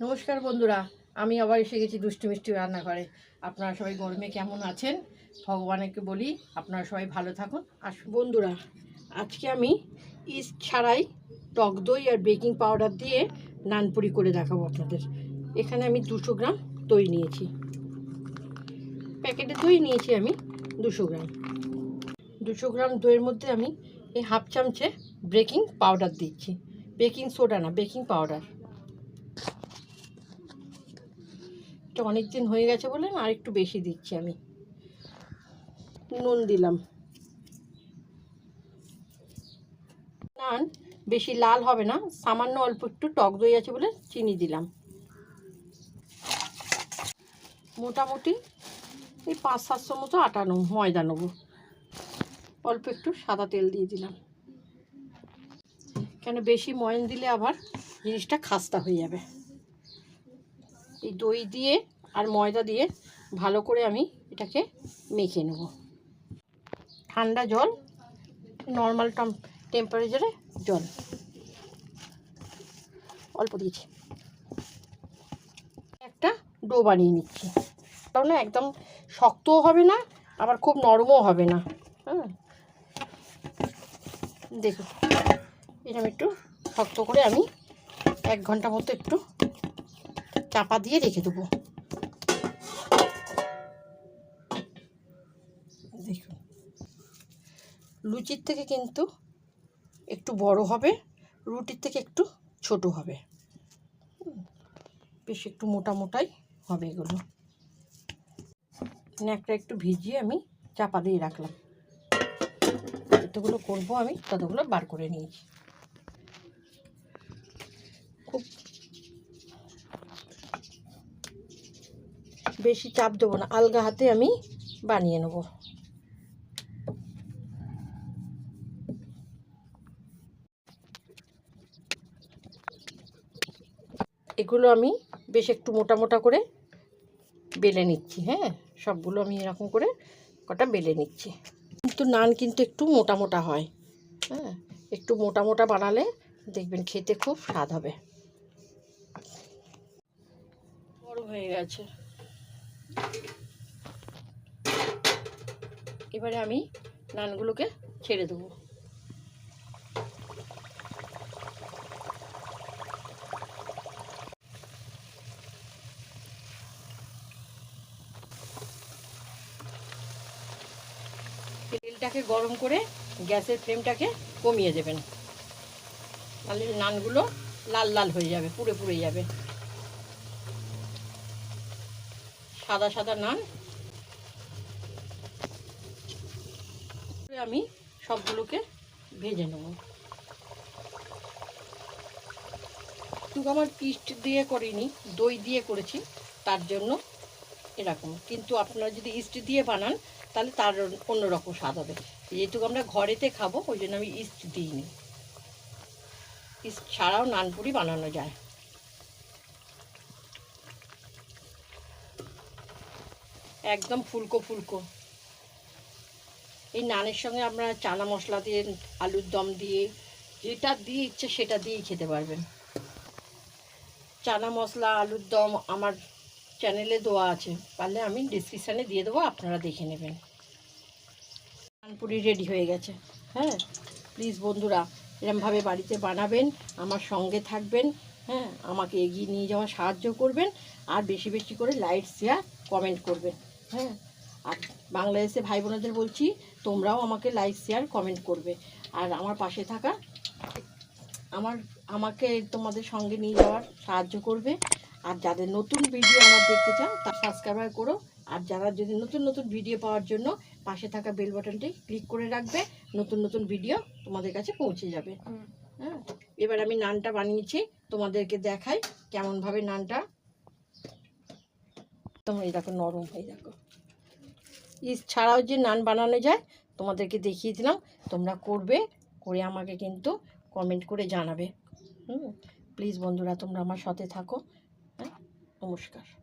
নমস্কার বন্ধুরা, আমি আবার এসে গেছি দুষ্টু মিষ্টি রান্নাঘরে। আপনারা সবাই গরমে কেমন আছেন? ভগবানকে বলি আপনারা সবাই ভালো থাকুন। আর বন্ধুরা, আজকে আমি ইস্ট ছাড়াই টক দই আর বেকিং পাউডার দিয়ে নানপুরি করে দেখাবো আপনাদের। এখানে আমি দুশো গ্রাম দই নিয়েছি। প্যাকেটে দই নিয়েছি আমি দুশো গ্রাম। দুশো গ্রাম দইয়ের মধ্যে আমি এই হাফ চামচে বেকিং পাউডার দিচ্ছি। বেকিং সোডা না, বেকিং পাউডার। এটা অনেক দিন হয়ে গেছে বলে আর একটু বেশি দিচ্ছি আমি। নুন দিলাম। নান, বেশি লাল হবে না, সামান্য অল্প একটু টক দই আছে বলে চিনি দিলাম। মোটামুটি এই পাঁচ সাতশো মতো আটা নেব, ময়দা নেব। অল্প একটু সাদা তেল দিয়ে দিলাম। কেন বেশি ময়ন দিলে আবার জিনিসটা খাস্তা হয়ে যাবে। এই দই দিয়ে আর ময়দা দিয়ে ভালো করে আমি এটাকে মেখে নেব। ঠান্ডা জল নর্মাল টেম্পারেচারে জল। অল্প দিয়েছি। একটা ডো বানিয়ে নিচ্ছি। তাও না একদম শক্তও হবে না, আবার খুব নরমও হবে না। হ্যাঁ দেখুন এরকম একটু শক্ত করে আমি এক ঘণ্টা মতো একটু চাপা দিয়ে রেখে দেবো। দেখুন। লুচির থেকে কিন্তু একটু বড় হবে, রুটির থেকে একটু ছোট হবে। বেশ একটু মোটা মোটাই হবে এগুলো। ন্যাকটা একটু ভিজিয়ে আমি চাপা দিয়ে রাখলাম। যতগুলো করব আমি ততগুলো বার করে নিয়েছি। খুব বেশি চাপ দেবো না, আলগা হাতে আমি বানিয়ে নেব। এগুলো আমি বেশ একটু মোটা মোটা করে বেলে নিচ্ছি হ্যাঁ? সবগুলো আমি এরকম করে কটা বেলে নিচ্ছি। কিন্তু নান কিন্তু একটু মোটা মোটা হয় হ্যাঁ? একটু মোটা মোটা বানালে দেখবেন খেতে খুব স্বাদ হবে। বড় হয়ে গেছে। এবারে আমি নানগুলোকে ছেড়ে দেবো। তেলটাকে গরম করে গ্যাসের ফ্লেমটাকে কমিয়ে দেবেন। তাহলে নানগুলো লাল লাল হয়ে যাবে, পুড়ে পুড়ে যাবে। সাদা সাদা নান। আমি সবগুলোকে ভেজে নেব। কিন্তু আমার পিস্ট দিয়ে করিনি, দই দিয়ে করেছি, তার জন্য এরকম। কিন্তু আপনারা যদি ইস্ট দিয়ে বানান, তাহলে তার অন্যরকম স্বাদ হবে। যেহেতু আমরা ঘরেতে খাব, ওই জন্য আমি ইস্ট দিইনি। ইস্ট ছাড়াও নানপুরি বানানো যায়। একদম ফুলকো ফুলকো। এই নানের সঙ্গে আমরা চানা মশলা দিয়ে, আলুর দম দিয়ে, যেটা দিয়ে ইচ্ছে সেটা দিয়েই খেতে পারবেন। চানা মশলা, আলুর দম আমার চ্যানেলে দেওয়া আছে। পারলে আমি ডিসক্রিপশানে দিয়ে দেবো, আপনারা দেখে নেবেন। নানপুরি রেডি হয়ে গেছে। হ্যাঁ প্লিজ বন্ধুরা, এরমভাবে বাড়িতে বানাবেন, আমার সঙ্গে থাকবেন হ্যাঁ আমাকে এগিয়ে নিয়ে যাওয়া সাহায্য করবেন, আর বেশি বেশি করে লাইক শেয়ার কমেন্ট করবেন। হ্যাঁ? আর বাংলাদেশে ভাই বোনেদের বলছি তোমরাও আমাকে লাইক শেয়ার কমেন্ট করবে। আর আমার পাশে থাকা আমার আমাকে তোমাদের সঙ্গে নিয়ে যাওয়ার সাহায্য করবে। আর যাদের নতুন ভিডিও আমার দেখতে চান তা সাবস্ক্রাইব করো। আর যারা যদি নতুন নতুন ভিডিও পাওয়ার জন্য পাশে থাকা বেল বাটনটি ক্লিক করে রাখবে নতুন নতুন ভিডিও তোমাদের কাছে পৌঁছে যাবে। হ্যাঁ? এবার আমি নানটা বানিয়েছি তোমাদেরকে দেখাই কেমনভাবে নানটা তোমরা এই দেখো নরম হয়ে দেখো। ইস ছাড়াও যে নান বানানো যায়, তোমাদেরকে দেখিয়ে দিলাম, তোমরা করবে, করে আমাকে কিন্তু কমেন্ট করে জানাবে। হুম প্লিজ বন্ধুরা, তোমরা আমার সাথে থাকো। হ্যাঁ নমস্কার।